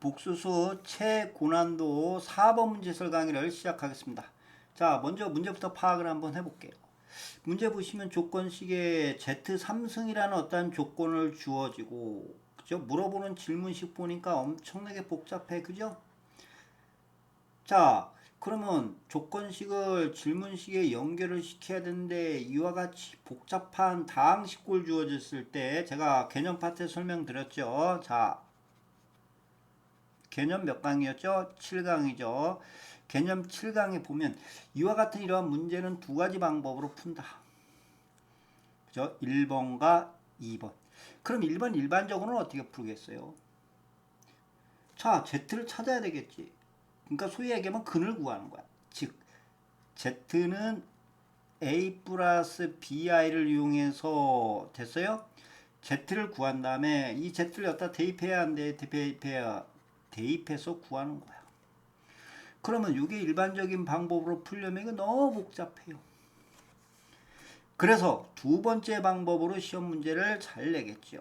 복수수 최고난도 4번 문제설 강의를 시작하겠습니다. 자, 먼저 문제부터 파악을 한번 해볼게요. 문제 보시면 조건식에 Z3승이라는 어떤 조건을 주어지고, 그죠? 물어보는 질문식 보니까 엄청나게 복잡해, 그죠? 자, 그러면 조건식을 질문식에 연결을 시켜야 되는데 이와 같이 복잡한 다항식골 주어졌을 때 제가 개념 파트 설명드렸죠. 자, 개념 몇 강이었죠? 7강이죠. 개념 7강에 보면 이와 같은 이러한 문제는 두 가지 방법으로 푼다. 그죠? 1번과 2번. 그럼 1번 일반적으로는 어떻게 풀겠어요? 자, Z를 찾아야 되겠지. 그러니까 소위 얘기하면 근을 구하는 거야. 즉, Z는 A 플러스 BI를 이용해서 됐어요? Z를 구한 다음에 이 Z를 여기다 대입해야 한대. 대입해야 대입해서 구하는 거야. 그러면 이게 일반적인 방법으로 풀려면 이거 너무 복잡해요. 그래서 두 번째 방법으로 시험 문제를 잘 내겠죠.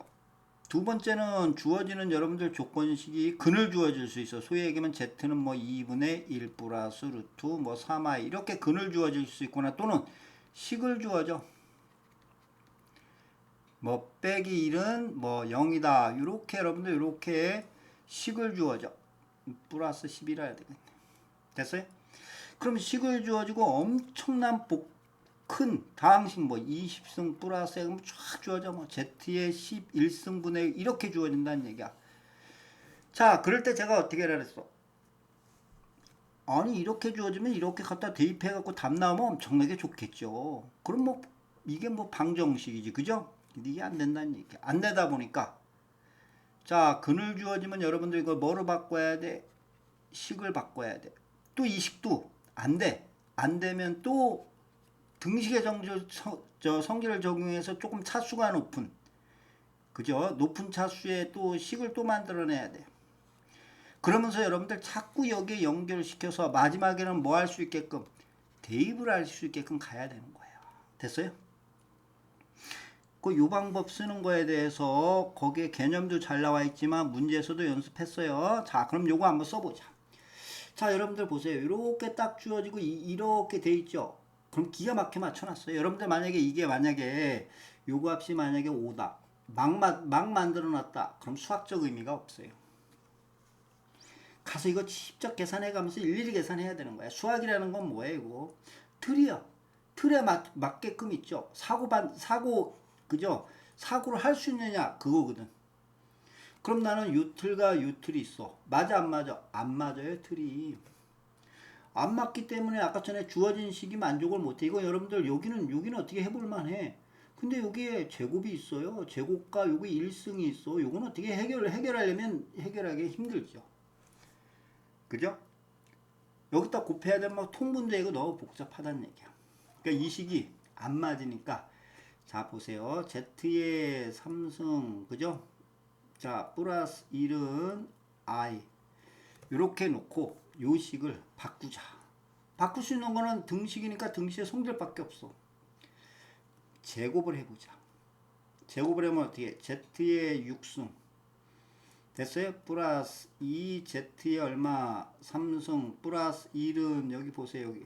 두 번째는 주어지는 여러분들 조건식이 근을 주어질 수 있어. 소위 얘기하면 z는 뭐 2분의 1 플러스 루트 뭐 3i 이렇게 근을 주어질 수 있거나 또는 식을 주어져. 뭐 빼기 1은 뭐 0이다. 이렇게 여러분들 이렇게 식을 주어져. 플러스 10이라 해야 되겠네. 됐어요? 그럼 식을 주어지고 엄청난 복, 큰 다항식 뭐 20승 플러스 그럼 쫙 주어져 뭐 z의 11승분의 이렇게 주어진다는 얘기야. 자, 그럴 때 제가 어떻게 하라 그랬어? 아니 이렇게 주어지면 이렇게 갖다 대입해 갖고 답 나오면 엄청나게 좋겠죠. 그럼 뭐 이게 뭐 방정식이지, 그죠? 이게 안 된다는 얘기야. 안 되다 보니까 자, 근을 주어지면 여러분들 이거 뭐로 바꿔야 돼? 식을 바꿔야 돼. 또 이 식도 안 돼. 안 되면 또 등식의 정조, 성, 저 성질을 적용해서 조금 차수가 높은 그죠? 높은 차수에 또 식을 또 만들어내야 돼. 그러면서 여러분들 자꾸 여기에 연결시켜서 마지막에는 뭐 할 수 있게끔 대입을 할 수 있게끔 가야 되는 거예요. 됐어요? 그 요 방법 쓰는 거에 대해서 거기에 개념도 잘 나와 있지만 문제에서도 연습했어요. 자, 그럼 요거 한번 써보자. 자, 여러분들 보세요. 이렇게 딱 주어지고 이, 이렇게 돼 있죠. 그럼 기가 막히게 맞춰놨어요. 여러분들 만약에 이게 만약에 요거 값이 만약에 5다. 막, 막, 막 만들어 놨다. 그럼 수학적 의미가 없어요. 가서 이거 직접 계산해 가면서 일일이 계산해야 되는 거야. 수학이라는 건 뭐예요, 이거? 틀이야. 틀에 맞, 맞게끔 있죠. 사고 반, 사고, 그죠? 사고를 할 수 있느냐, 그거거든. 그럼 나는 요 틀과 요 틀이 있어. 맞아, 안 맞아? 안 맞아요, 틀이. 안 맞기 때문에 아까 전에 주어진 식이 만족을 못해. 이거 여러분들 여기는 여기는 어떻게 해볼 만해. 근데 여기에 제곱이 있어요. 제곱과 여기 1승이 있어. 요건 어떻게 해결 해결하려면 해결하기 힘들죠. 그죠? 여기다 곱해야 되면 막 통분제 이거 너무 복잡하다는 얘기야. 그러니까 이 식이 안 맞으니까 자 보세요. Z의 3승 그죠? 자 플러스 1은 I 이렇게 놓고 요 식을 바꾸자. 바꿀 수 있는 거는 등식이니까 등식의 성질밖에 없어. 제곱을 해보자. 제곱을 하면 어떻게? Z의 6승. 됐어요? 플러스 2Z의 얼마? 3승. 플러스 1은 여기 보세요. 여기.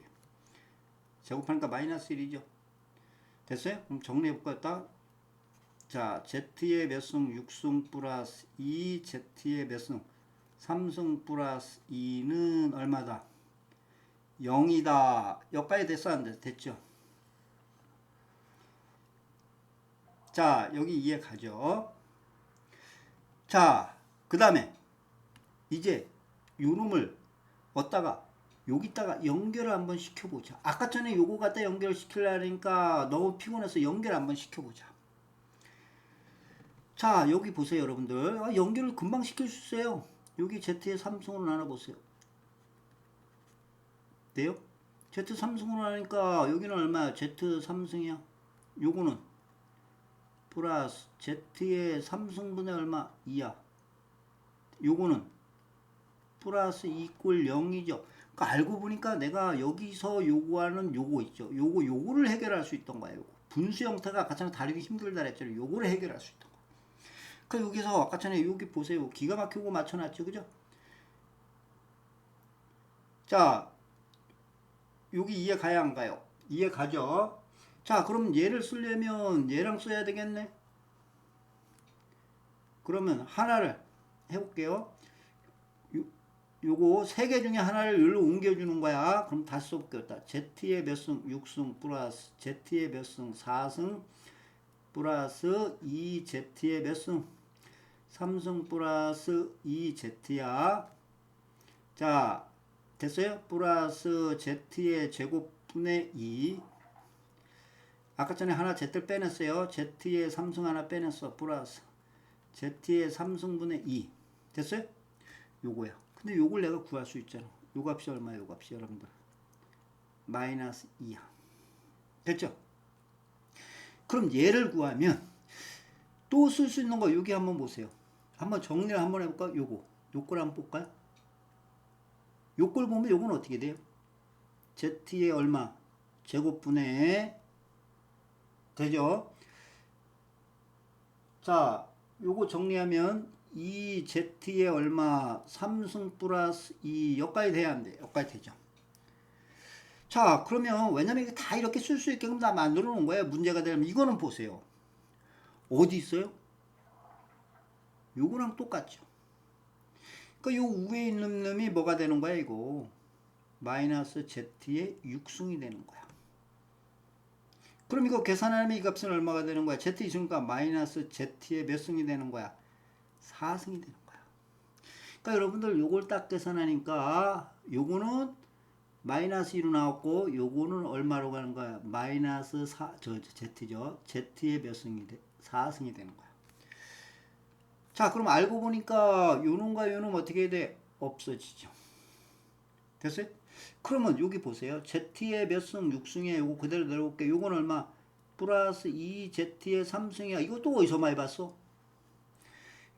제곱하니까 마이너스 1이죠. 됐어요? 그럼 정리해볼까요? 딱. 자, Z의 몇 승? 6승 플러스 2Z의 몇 승? 3승 플러스 2는 얼마다? 0이다. 여기까지 됐어? 안 됐, 됐죠? 자, 여기 이해 가죠? 자, 그 다음에 이제 요놈을 얻다가 여기다가 연결을 한번 시켜보자. 아까 전에 요거 갖다 연결시키려니까 너무 피곤해서 연결 한번 시켜보자. 자, 여기 보세요, 여러분들. 아, 연결을 금방 있어요. 여기 Z의 삼성으로 나눠보세요. 돼요? Z 삼성으로 하니까 여기는 얼마야? Z 삼성이야. 요거는 플러스 Z의 삼성분의 얼마? 2야. 요거는 플러스 2꼴 0이죠. 그러니까 알고 보니까 내가 여기서 요구하는 요거 있죠. 요거 요거를 해결할 수 있던 거예요. 분수 형태가 아까 전에 다루기 힘들다 그랬잖아요. 요거를 해결할 수 있던 거. 그 여기서 아까 전에 여기 보세요. 기가 막히고 맞춰놨죠, 그죠? 자, 여기 이해 가야 안 가요? 이해 가죠? 자, 그럼 얘를 쓰려면 얘랑 써야 되겠네. 그러면 하나를 해볼게요. 요, 요거 세 개 중에 하나를 여기로 옮겨주는 거야. 그럼 다시 써볼게요. Z의 몇 승? 6승 플러스 Z의 몇 승? 4승 플러스 2Z의 몇 승? 3승 플러스 2Z야. 자, 됐어요? 플러스 Z의 제곱분의 2. 아까 전에 하나 Z를 빼냈어요. Z의 3승 하나 빼냈어. 플러스 Z의 3승분의 2. 됐어요? 요거야. 근데 요걸 내가 구할 수 있잖아. 요 값이 얼마야? 요 값이 여러분들. 마이너스 2야. 됐죠? 그럼 얘를 구하면 또 쓸 수 있는 거 여기 한번 보세요. 한번 정리를 한번 해볼까? 요거. 요걸 한번 볼까요? 요걸 보면 요건 어떻게 돼요? Z의 얼마? 제곱분의 되죠? 자, 요거 정리하면 2Z의 얼마? 3승 플러스 2 여기까지 돼야 안 돼. 여기까지 되죠. 자, 그러면 왜냐면 이게 다 이렇게 쓸 수 있게끔 다 만들어 놓은 거예요. 문제가 되면 이거는 보세요. 어디 있어요? 요거랑 똑같죠. 그러니까 요 위에 있는 놈이 뭐가 되는 거야, 이거? 마이너스 Z의 6승이 되는 거야. 그럼 이거 계산하면 이 값은 얼마가 되는 거야? Z 있으니까 마이너스 Z의 몇 승이 되는 거야? 4승이 되는 거야. 그러니까 여러분들 요걸 딱 계산하니까 요거는 마이너스 1로 나왔고 요거는 얼마로 가는 거야? 마이너스 4, 저, 저 Z죠. Z의 몇 승이 돼? 4승이 되는 거야. 자, 그럼 알고 보니까 요놈과 요놈 어떻게 돼? 없어지죠. 됐어요? 그러면 여기 보세요. Z의 몇 승? 6승에 요거 그대로 내려올게. 요건 얼마? 플러스 2Z의 3승이야. 이것도 어디서 많이 봤어?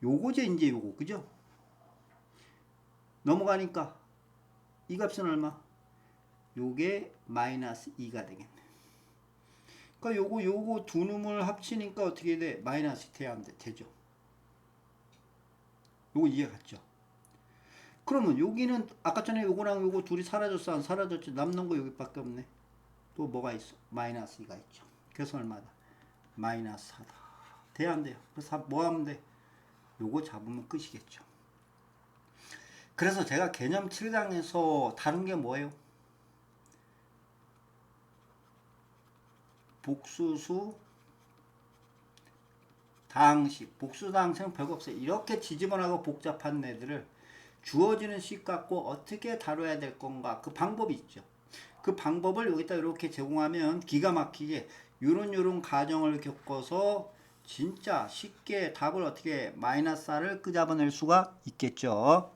요거제 이제 요거. 그죠? 넘어가니까 이 값은 얼마? 요게 마이너스 2가 되겠네. 그러니까 요거 요거 두 놈을 합치니까 어떻게 돼? 마이너스 돼야 안 돼. 되죠. 요거 이해 갔죠? 그러면 여기는 아까 전에 요거랑 요거 둘이 사라졌어 안 사라졌지 남는 거 여기밖에 없네 또 뭐가 있어 마이너스 2가 있죠 그래서 얼마다 마이너스 4다 돼야 안 돼요 그래서 뭐 하면 돼 요거 잡으면 끝이겠죠. 그래서 제가 개념 7강에서 다룬 게 뭐예요? 복수수 당식. 복수 당식은 별거 없어요. 이렇게 지저분하고 복잡한 애들을 주어지는 식 갖고 어떻게 다뤄야 될 건가? 그 방법이 있죠. 그 방법을 여기다 이렇게 제공하면 기가 막히게 요런 요런 가정을 겪어서 진짜 쉽게 답을 어떻게 마이너스 4를 끄잡아낼 수가 있겠죠.